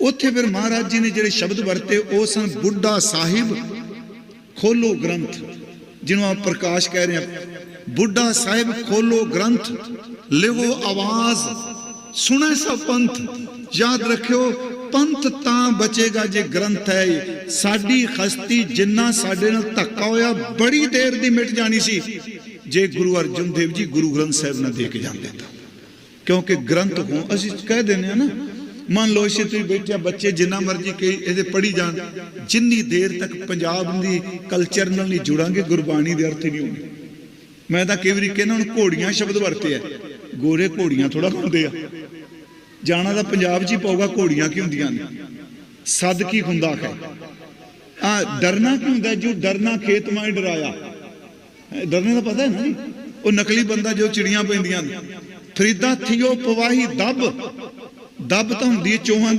ਉੱਥੇ ਫਿਰ ਮਹਾਰਾਜ ਜੀ ਨੇ ਜਿਹੜੇ ਸ਼ਬਦ ਵਰਤੇ, ਉਹ ਸਨ ਬੁੱਢਾ ਸਾਹਿਬ ਖੋਲੋ ਗ੍ਰੰਥ, ਜਿਹਨੂੰ ਆਪ ਪ੍ਰਕਾਸ਼ ਕਹਿ ਰਹੇ ਹਾਂ। ਬੁੱਢਾ ਸਾਹਿਬ ਖੋਲੋ ਗ੍ਰੰਥ, ਲਿਵੋ ਆਵਾਜ਼, ਸੁਣੇ ਸਭ ਪੰਥ, ਯਾਦ ਰੱਖਿਓ ਪੰਥ ਤਾਂ ਬਚੇਗਾ ਜੇ ਗ੍ਰੰਥ ਹੈ ਸਾਡੀ ਖਸਤੀ ਜਿੰਨਾ ਸਾਡੇ ਨਾਲ ਧੱਕਾ ਹੋਇਆ, ਬੜੀ ਦੇਰ ਦੀ ਮਿਟ ਜਾਣੀ ਸੀ। ਜੇ ਗੁਰੂ ਅਰਜਨ ਦੇਵ ਜੀ ਗੁਰੂ ਗ੍ਰੰਥ ਸਾਹਿਬ ਨਾਲ ਦੇ ਕੇ ਜਾਂਦੇ ਤਾਂ। ਕਿਉਂਕਿ ਗ੍ਰੰਥ ਹੋ ਅਸੀਂ ਕਹਿ ਦਿੰਦੇ ਆ ਨਾ ਮਨ ਲਓ ਇਸੇ ਬੈਠਿਆ ਬੱਚੇ, ਜਿੰਨਾ ਮਰਜ਼ੀ ਕਹੀ, ਇਹਦੇ ਪੜ੍ਹੀ ਜਾਣ। ਜਿੰਨੀ ਦੇਰ ਤੱਕ ਪੰਜਾਬ ਦੀ ਕਲਚਰ ਨਾਲ ਨਹੀਂ ਜੁੜਾਂਗੇ, ਗੁਰਬਾਣੀ ਦੇ ਅਰਥ ਨਹੀਂ ਹੋਣਗੇ। ਮੈਂ ਤਾਂ ਕਈ ਵਾਰੀ ਕਹਿੰਦਾ ਹੁਣ ਘੋੜੀਆਂ ਸ਼ਬਦ ਵਰਤੇ ਆ। ਗੋਰੇ ਘੋੜੀਆਂ ਥੋੜਾ ਹੁੰਦੇ ਆ। ਜਾਣਾ ਤਾਂ ਪੰਜਾਬ 'ਚ ਹੀ ਪਊਗਾ, ਘੋੜੀਆਂ ਕੀ ਹੁੰਦੀਆਂ ਨੇ? ਸਦ ਕੀ ਹੁੰਦਾ ਹੈ? ਆ ਡਰਨਾ ਕੀ ਹੁੰਦਾ ਜੋ ਡਰਨਾ ਖੇਤ ਮਾਂ ਡਰਾਇਆ। ਡਰਨੇ ਦਾ ਪਤਾ ਹੈ ਨਾ ਉਹ ਨਕਲੀ ਬੰਦਾ ਜੋ ਚਿੜੀਆਂ ਪੈਂਦੀਆਂ ਨੇ। ਫਰੀਦਾ ਥਿਓ ਪਵਾਹੀ ਦੱਬ। ਦੱਬ ਤਾਂ ਹੁੰਦੀ ਹੈ ਚੋਹਾਂ